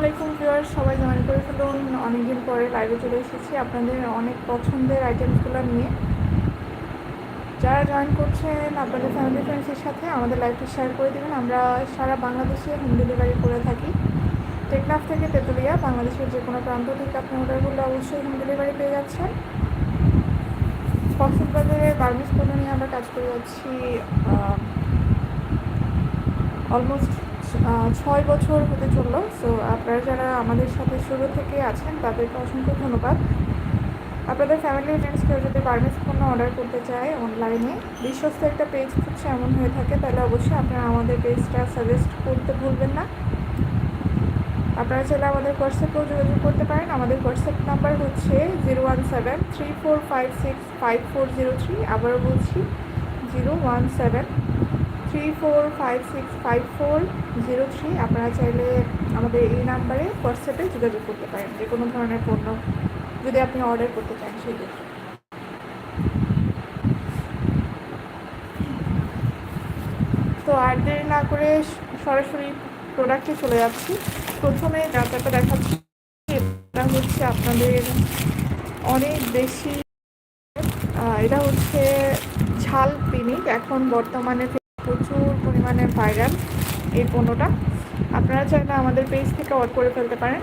আলাইকুম ভিউয়ার সবাই জয়েন করে ফেলুন। অনেকদিন পরে লাইভে চলে এসেছি আপনাদের অনেক পছন্দের আইটেমসগুলো নিয়ে। যারা জয়েন করছেন, আপনাদের ফ্যামিলি ফ্রেন্ডসের সাথে আমাদের লাইভটা শেয়ার করে দেবেন। আমরা সারা বাংলাদেশে হোম ডেলিভারি করে থাকি। টেকনাফ থেকে তেঁতুলিয়া, বাংলাদেশের যে কোনো প্রান্ত থেকে আপনি অর্ডারগুলো অবশ্যই হোম ডেলিভারি পেয়ে যাচ্ছেন। কক্সবাজারে বার্মিস পণ্য নিয়ে আমরা কাজ করে যাচ্ছি অলমোস্ট ছয় বছর হতে চলল। সো আপনারা যারা আমাদের সাথে শুরু থেকে আছেন, তাদেরকে অসংখ্য ধন্যবাদ। আপনাদের ফ্যামিলি ফ্রেন্ডস কেউ যদি বার্মিস পণ্য অর্ডার করতে চায় অনলাইনে বিশ্বস্ত একটা পেজ হচ্ছে এমন হয়ে থাকে, তাহলে অবশ্যই আপনারা আমাদের পেজটা সাজেস্ট করতে ভুলবেন না। আপনারা চাইলে আমাদের হোয়াটসঅ্যাপেও যোগাযোগ করতে পারেন। আমাদের হোয়াটসঅ্যাপ নাম্বার হচ্ছে zero one seven three four five six five four zero three আবারও বলছি zero one seven three four five six five four zero three আপনারা চাইলে আমাদের এই নাম্বারে হোয়াটসঅ্যাপে যোগাযোগ করতে পারেন, যে কোনো ধরনের পণ্য যদি আপনি অর্ডার করতে চান সেই ক্ষেত্রে। তো আর দেরি না করে সরাসরি প্রোডাক্টে চলে যাচ্ছি। প্রথমে যাত্রাটা দেখাচ্ছি, এটা হচ্ছে আপনাদের অনেক বেশি এটা হচ্ছে ঝাল পিনিক। এখন বর্তমানে প্রচুর পরিমাণে ভাইরাল এই পণ্যটা। আপনারা চাইলে আমাদের পেজ থেকে অর্ডার করে ফেলতে পারেন।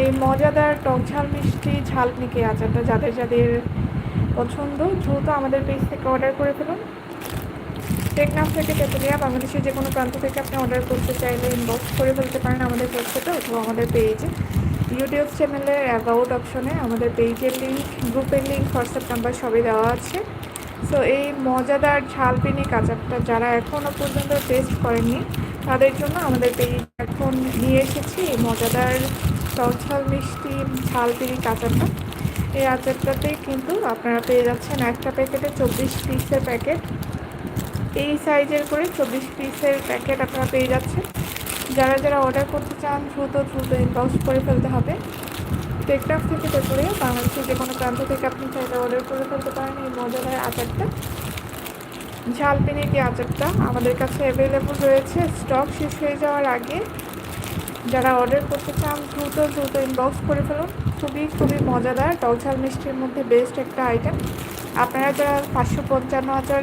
এই মজাদার টক ঝাল মিষ্টি ঝাল পিনিকে আচারটা যাদের যাদের পছন্দ, দ্রুত আমাদের পেজ থেকে অর্ডার করে ফেলুন। টেকনাফ থেকে তেতুলিয়া, বাংলাদেশের যে কোনো প্রান্ত থেকে আপনি অর্ডার করতে চাইলে ইনবক্স করে ফেলতে পারেন আমাদের ওয়েবসাইটে অথবা আমাদের পেজে ইউটিউব চ্যানেলের অ্যাবাউট অপশনে আমাদের পেজের লিঙ্ক গ্রুপের লিঙ্ক হোয়াটসঅ্যাপ নাম্বার সবই দেওয়া আছে। সো এই মজাদার ঝালপিনি কাঁচারটা যারা এখনও পর্যন্ত টেস্ট করেনি, তাদের জন্য আমাদের পেয়ে এখন নিয়ে এসেছি এই মজাদার টকঝাল মিষ্টি ঝাল ঝালপিনি কাঁচারটা এই আচারটাতেই কিন্তু আপনারা পেয়ে যাচ্ছেন একটা প্যাকেটে চব্বিশ পিসের প্যাকেট। এই সাইজের করে চব্বিশ পিসের প্যাকেট আপনারা পেয়ে যাচ্ছেন। যারা যারা অর্ডার করতে চান, দ্রুত দ্রুত ইনবক্স করে ফেলতে হবে। টেকটাফ থেকে তেপুরে বাংলাদেশের যে কোনো প্রান্ত থেকে আপনি চাইলে অর্ডার করে ফেলতে পারেন। এই মজাদার আচারটা। ঝাল কি আচারটা আমাদের কাছে অ্যাভেলেবল রয়েছে। স্টক শেষ হয়ে যাওয়ার আগে যারা অর্ডার করতে চান, দ্রুত দ্রুত ইনবক্স করে ফেলুন। খুবই খুবই মজাদার টক ঝাল মিষ্টির মধ্যে বেস্ট একটা আইটেম আপনারা যারা পাঁচশো পঞ্চান্ন আচার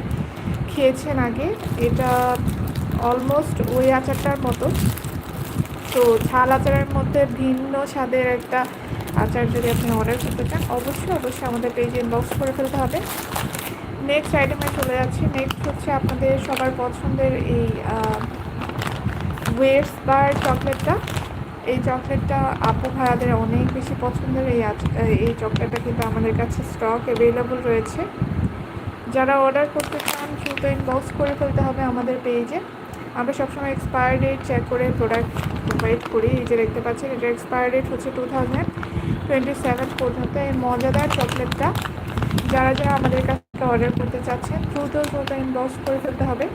খেয়েছেন আগে, এটা অলমোস্ট ওই আচারটার মতো। তো ঝাল আচারের মধ্যে ভিন্ন স্বাদের একটা আচার যদি আপনি অর্ডার করতে চান, অবশ্যই অবশ্যই আমাদের পেজে ইনবক্স করে ফেলতে হবে। নেক্সট আইটেমে চলে যাচ্ছি। নেক্সট হচ্ছে আপনাদের সবার পছন্দের এই ওয়েটস বার চকলেটটা এই চকলেটটা আপু ভাইয়াদের অনেক বেশি পছন্দের। এই এই চকলেটটা কিন্তু আমাদের কাছে স্টক অ্যাভেলেবল রয়েছে। যারা অর্ডার করতে চান, দ্রুত ইনবক্স করে ফেলতে হবে আমাদের পেজে আমরা সবসময় এক্সপায়ার ডেট চেক করে প্রোডাক্ট প্রোভাইড করি। এই যে দেখতে পাচ্ছেন এটা এক্সপায়ার ডেট হচ্ছে টু থাউজেন্ড টোয়েন্টি সেভেন পর্যন্ত এই মজাদার চকলেটটা যারা যারা আমাদের কাছ থেকে অর্ডার করতে চাচ্ছেন, দ্রুত দ্রুত ইনবক্স করে ফেলতে হবে।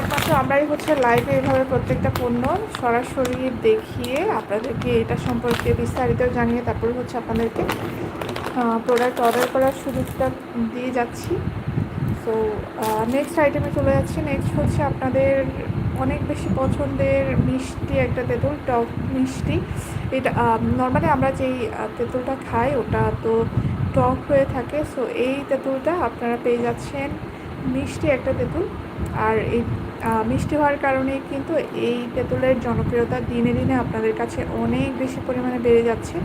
একমাত্র আমরাই হচ্ছে লাইভে এভাবে প্রত্যেকটা পণ্য সরাসরি দেখিয়ে আপনাদেরকে এটা সম্পর্কে বিস্তারিত জানিয়ে তারপরে হচ্ছে আপনাদেরকে প্রোডাক্ট অর্ডার করার সুযোগটা দিয়ে যাচ্ছি। সো নেক্সট আইটেমে চলে যাচ্ছি। নেক্সট হচ্ছে আপনাদের অনেক বেশি পছন্দের মিষ্টি একটা তেঁতুল, টক মিষ্টি। এটা নর্মালি আমরা যেই তেঁতুলটা খাই, ওটা তো টক হয়ে থাকে। সো এই তেঁতুলটা আপনারা পেয়ে যাচ্ছেন মিষ্টি একটা তেঁতুল। আর এই মিষ্টি হওয়ার কারণে কিন্তু এই তেঁতুলের জনপ্রিয়তা দিনে দিনে আপনাদের কাছে অনেক বেশি পরিমাণে বেড়ে যাচ্ছে।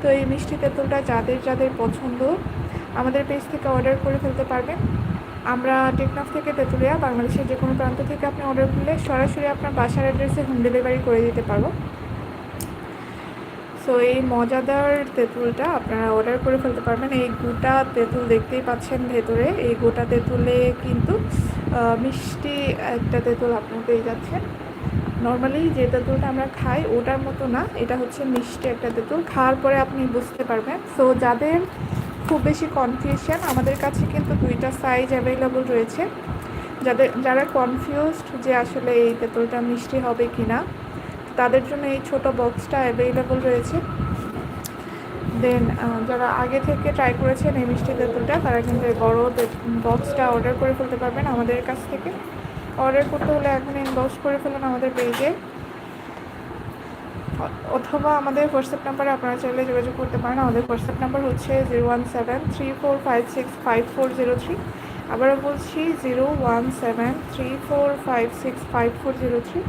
তো এই মিষ্টি তেঁতুলটা যাদের যাদের পছন্দ, আমাদের পেজ থেকে অর্ডার করে ফেলতে পারবেন। আমরা টেকনাফ থেকে তেঁতুলিয়া, বাংলাদেশের যে কোনো প্রান্ত থেকে আপনি অর্ডার করলে সরাসরি আপনার বাসার অ্যাড্রেসে হোম ডেলিভারি করে দিতে পারব। সো এই মজাদার তেঁতুলটা আপনারা অর্ডার করে ফেলতে পারবেন। এই গোটা তেঁতুল দেখতেই পাচ্ছেন ভেতরে। এই গোটা তেঁতুলে কিন্তু মিষ্টি একটা তেঁতুল আপনারা পেয়ে যাচ্ছেন। নর্মালি যে তেঁতুলটা আমরা খাই ওটার মতো না, এটা হচ্ছে মিষ্টি একটা তেঁতুল। খাওয়ার পরে আপনি বুঝতে পারবেন। সো যাদের খুব বেশি কনফিউশন আমাদের কাছে কিন্তু দুইটা সাইজ অ্যাভেলেবল রয়েছে। যাদের, যারা কনফিউজড যে আসলে এই তেঁতুলটা মিষ্টি হবে কি না তাদের জন্য এই ছোট বক্সটা অ্যাভেলেবল রয়েছে। দেন যারা আগে থেকে ট্রাই করেছেন এই মিষ্টি তেঁতুলটা, তারা কিন্তু এই বড় বক্সটা অর্ডার করে ফেলতে পারবেন আমাদের কাছ থেকে। অর্ডার করতে হলে এখন ইনবক্স করে ফেলুন আমাদের পেজে অথবা আমাদের হোয়াটসঅ্যাপ নাম্বারে আপনারা চাইলে যোগাযোগ করতে পারেন। আমাদের হোয়াটসঅ্যাপ নাম্বার হচ্ছে zero one seven three four five six five four zero three. আবারও বলছি, zero one seven three four five six five four zero three.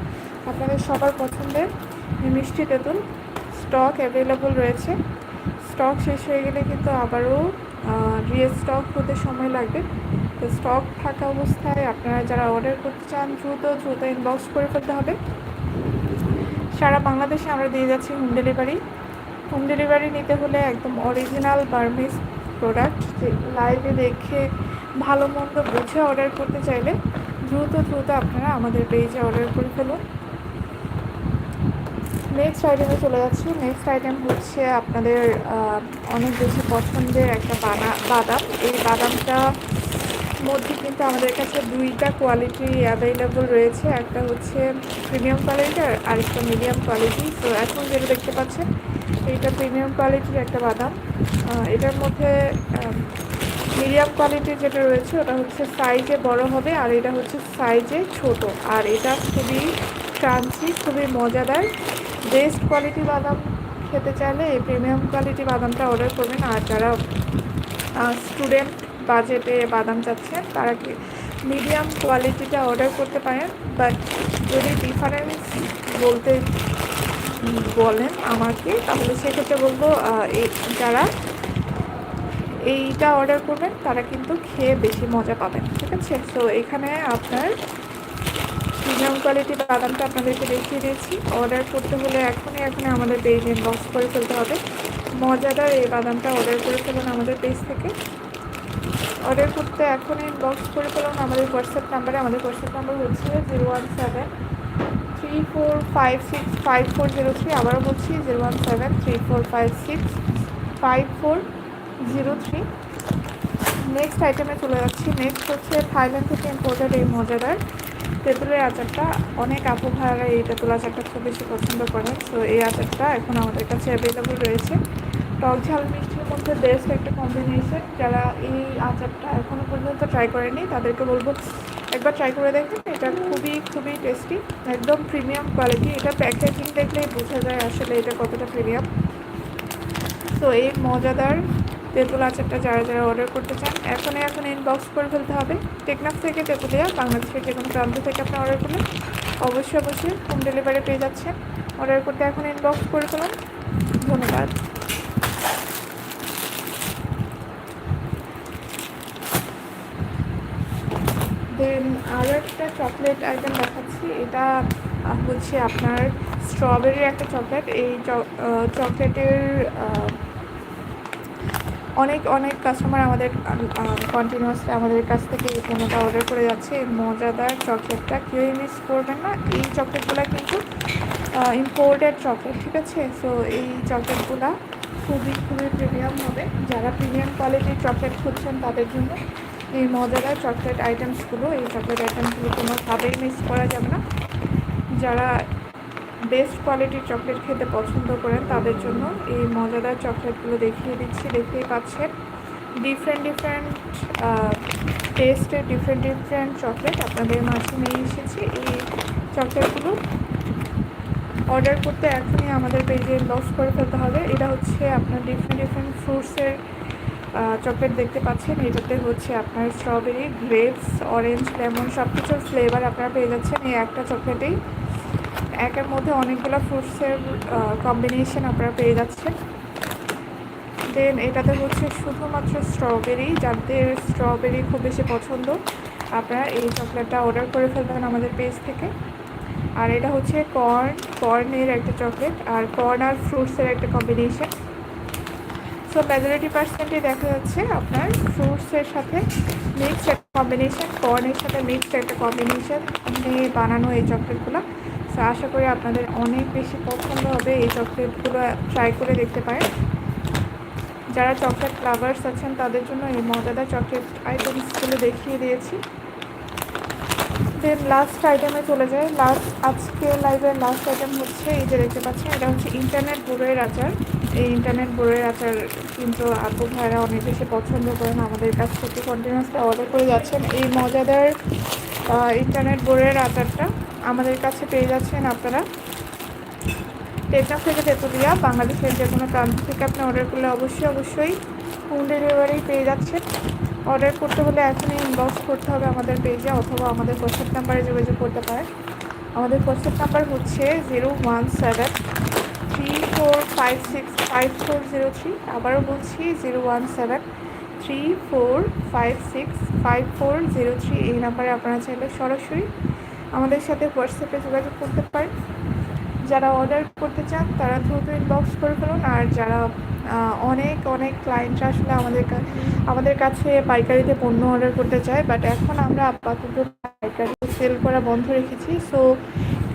আপনাদের সবার পছন্দের মিষ্টি তেঁতুল স্টক অ্যাভেলেবল রয়েছে। স্টক শেষ হয়ে গেলে কিন্তু আবারও রিস্টক হতে সময় লাগবে। তো স্টক থাকা অবস্থায় আপনারা যারা অর্ডার করতে চান, দ্রুত দ্রুত ইনবক্স করে ফেলতে হবে। সারা বাংলাদেশে আমরা দিয়ে যাচ্ছি হোম ডেলিভারি হোম ডেলিভারি নিতে হলে একদম অরিজিনাল বার্মিস প্রোডাক্ট লাইভে দেখে ভালো মন্দ বুঝে অর্ডার করতে চাইলে দ্রুত দ্রুত আপনারা আমাদের পেজে অর্ডার করে ফেলুন। নেক্সট আইটেমে চলে যাচ্ছি। নেক্সট আইটেম হচ্ছে আপনাদের অনেক বেশি পছন্দের একটা বানা বাদাম। এই বাদামটা মধ্যে কিন্তু আমাদের কাছে দুইটা কোয়ালিটি অ্যাভেলেবল রয়েছে। একটা হচ্ছে প্রিমিয়াম কোয়ালিটির আর আরেকটা মিডিয়াম কোয়ালিটি তো এখন যেটা দেখতে পাচ্ছেন, এইটা প্রিমিয়াম কোয়ালিটির একটা বাদাম। এটার মধ্যে মিডিয়াম কোয়ালিটির যেটা রয়েছে, ওটা হচ্ছে সাইজে বড় হবে আর এটা হচ্ছে সাইজে ছোট। আর এটা খুবই ক্রাঞ্চি খুবই মজাদার। বেস্ট কোয়ালিটি বাদাম খেতে চাইলে এই প্রিমিয়াম কোয়ালিটি বাদামটা অর্ডার করবেন। আর যারা স্টুডেন্ট বাজেটে বাদাম চাচ্ছেন, তারা কি মিডিয়াম কোয়ালিটিটা অর্ডার করতে পারেন? বাট যদি ডিফারেন্স বলতে বলেন আমাকে, তাহলে সেক্ষেত্রে বলব যারা এইটা অর্ডার করবেন, তারা কিন্তু খেয়ে বেশি মজা পাবেন, ঠিক আছে? তো এখানে আপনার প্রিমিয়াম কোয়ালিটি বাদামটা আপনাদেরকে দেখিয়ে দিয়েছি। অর্ডার করতে হলে এখনই এখনই আমাদের পেজ ইনবক্স করে ফেলতে হবে। মজাদার এই বাদামটা অর্ডার করে ফেলুন আমাদের পেজ থেকে। অর্ডার করতে এখন ইনবক্স করে ফেলুন। আমাদের হোয়াটসঅ্যাপ নাম্বারে আমাদের হোয়াটসঅ্যাপ নাম্বার হচ্ছে zero one seven three four five six five four zero three আবারও বলছি zero one seven three four five six five four zero three next আইটেমে চলে যাচ্ছি। নেক্সট হচ্ছে থাইল্যান্ড থেকে ইম্পোর্টেড এই মজাদার তেঁতুলের আচারটা। অনেক আপু এই তেঁতুল আচারটা খুব বেশি পছন্দ করেন। সো এই আচারটা এখন আমাদের কাছে অ্যাভেলেবল রয়েছে। টক ঝাল মিষ্টির মধ্যে বেস্ট একটা কম্বিনেশন যারা এই আচারটা এখনও পর্যন্ত ট্রাই করেনি, তাদেরকে বলব একবার ট্রাই করে দেখবেন, এটা খুবই খুবই টেস্টি একদম প্রিমিয়াম কোয়ালিটি এটা প্যাকেজিং দেখলেই বোঝা যায় আসলে এটা কতটা প্রিমিয়াম তো এই মজাদার তেঁতুল আচারটা যারা যারা অর্ডার করতে চান, এখনই এখন ইনবক্স করে ফেলতে হবে। টেকনাফ থেকে তেঁতুলিয়া বাংলাদেশের যে কোনো প্রান্ত থেকে আপনি অর্ডার করবেন অবশ্যই অবশ্যই হোম ডেলিভারি পেয়ে যাচ্ছেন। অর্ডার করতে এখন ইনবক্স করে ফেলুন। ধন্যবাদ। দেন আরও একটা চকলেট আইটেম দেখাচ্ছি। এটা হচ্ছে আপনার স্ট্রবেরির একটা চকলেট এই চকলেটের অনেক অনেক কাস্টমার আমাদের কন্টিনিউয়াসলি আমাদের কাছ থেকে এই পণ্যটা অর্ডার করে যাচ্ছে। এই মজাদার চকলেটটা কেউই মিস করবেন না। এই চকলেটগুলো কিন্তু ইম্পোর্টেড চকলেট ঠিক আছে? সো এই চকলেটগুলো খুবই খুবই প্রিমিয়াম হবে। যারা প্রিমিয়াম কোয়ালিটির চকলেট খুঁজছেন তাদের জন্য এই মজাদার চকলেট আইটেমসগুলো এই চকলেট আইটেমসগুলো কোনোভাবেই মিস করা যাবে না। যারা বেস্ট কোয়ালিটির চকলেট খেতে পছন্দ করেন, তাদের জন্য এই মজাদার চকলেটগুলো দেখিয়ে দিচ্ছি, দেখতেই পাচ্ছেন। ডিফারেন্ট ডিফারেন্ট টেস্টের ডিফারেন্ট ডিফারেন্ট চকলেট আপনাদের মাঝে নিয়ে এসেছি। এই চকলেটগুলো অর্ডার করতে এখনই আমাদের পেজে লস করে ফেলতে হবে। এটা হচ্ছে আপনার ডিফারেন্ট ডিফারেন্ট ফ্রুটসের চকলেট দেখতে পাচ্ছেন। এটাতে হচ্ছে আপনার স্ট্রবেরি গ্রেপস অরেঞ্জ লেমন সব কিছুর ফ্লেভার আপনারা পেয়ে যাচ্ছেন এই একটা চকলেটেই। একের মধ্যে অনেকগুলো ফ্রুটসের কম্বিনেশন আপনারা পেয়ে যাচ্ছেন। দেন এটাতে হচ্ছে শুধুমাত্র স্ট্রবেরি যাদের স্ট্রবেরি খুব বেশি পছন্দ, আপনারা এই চকলেটটা অর্ডার করে ফেলবেন আমাদের পেজ থেকে। আর এটা হচ্ছে কর্ন কর্নের একটা চকলেট, আর কর্ন আর ফ্রুটসের একটা কম্বিনেশন সো মেজরিটি পার্সেন্টই দেখা যাচ্ছে আপনার ফ্রুটসের সাথে মিক্সড একটা কম্বিনেশন কর্নের সাথে মিক্সড একটা কম্বিনেশন নিয়ে বানানো এই চকলেটগুলো সো আশা করি আপনাদের অনেক বেশি পছন্দ হবে এই চকলেটগুলো ট্রাই করে দেখতে পারেন। যারা চকলেট লাভার্স আছেন, তাদের জন্য এই মজাদার চকলেট আইটেমসগুলো দেখিয়ে দিয়েছি। দেন লাস্ট আইটেমে চলে যায় লাস্ট আজকে লাইভের লাস্ট আইটেম হচ্ছে এই যে দেখতে পাচ্ছেন, এটা হচ্ছে ইন্টারনেট বড়ইয়ের আচার। এই ইন্টারনেট বড়ইয়ের আচার কিন্তু আপু ভাইরা অনেক বেশি পছন্দ করেন। আমাদের কাছ থেকে কন্টিনিউসলি অর্ডার করে যাচ্ছেন। এই মজাদার ইন্টারনেট বোর্ডের আচারটা আমাদের কাছে পেয়ে যাচ্ছেন আপনারা। টেকনাফ থেকে তেঁতুলিয়া, বাংলাদেশের যে কোনো প্রান্ত থেকে আপনি অর্ডার করলে অবশ্যই অবশ্যই হোম ডেলিভারি পেয়ে যাচ্ছেন। অর্ডার করতে হলে এখনই ইনবক্স করতে হবে আমাদের পেজে অথবা আমাদের হোয়াটসঅ্যাপ নাম্বারে যোগাযোগ করতে পারেন। আমাদের হোয়াটসঅ্যাপ নাম্বার হচ্ছে zero one seven three four five six five four zero three আবারও বলছি zero one seven three four five six five four zero three এই নাম্বারে আপনারা চাইলে সরাসরি আমাদের সাথে হোয়াটসঅ্যাপে যোগাযোগ করতে পারেন। যারা অর্ডার করতে চান, তারা দ্রুত ইনবক্স করে ফেলুন। আর যারা অনেক অনেক ক্লায়েন্টরা আসলে আমাদের আমাদের কাছে পাইকারিতে পণ্য অর্ডার করতে চায় বাট এখন আমরা আপাতত পাইকারি সেল করা বন্ধ রেখেছি। সো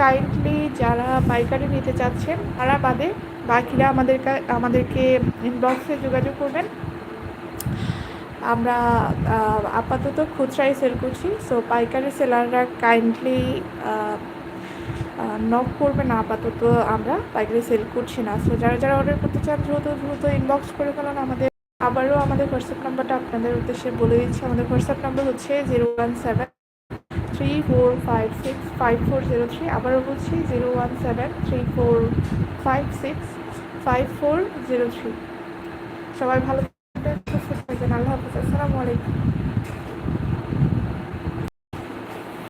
কাইন্ডলি যারা পাইকারি নিতে চাচ্ছেন, তারা বাদে বাকিরা আমাদের আমাদেরকে ইনবক্সে যোগাযোগ করবেন। আমরা আপাতত খুচরাই সেল করছি। সো পাইকারি সেলাররা কাইন্ডলি নক করবে না আপাতত আমরা। পাইকারি সেল করছি না। সো যারা যারা অর্ডার করতে চান, দ্রুত দ্রুত ইনবক্স করে ফেলুন আমাদের। আবারও আমাদের হোয়াটসঅ্যাপ নাম্বারটা আপনাদের উদ্দেশ্যে বলে দিচ্ছি। আমাদের হোয়াটসঅ্যাপ নাম্বার হচ্ছে zero one seven three four five six five four zero three আবারও বলছি zero one seven three four five six five four zero three সবাই ভালো থাকবেন, সুস্থ থাকবেন, আল্লাহ হাফিজ, আসসালামু আলাইকুম।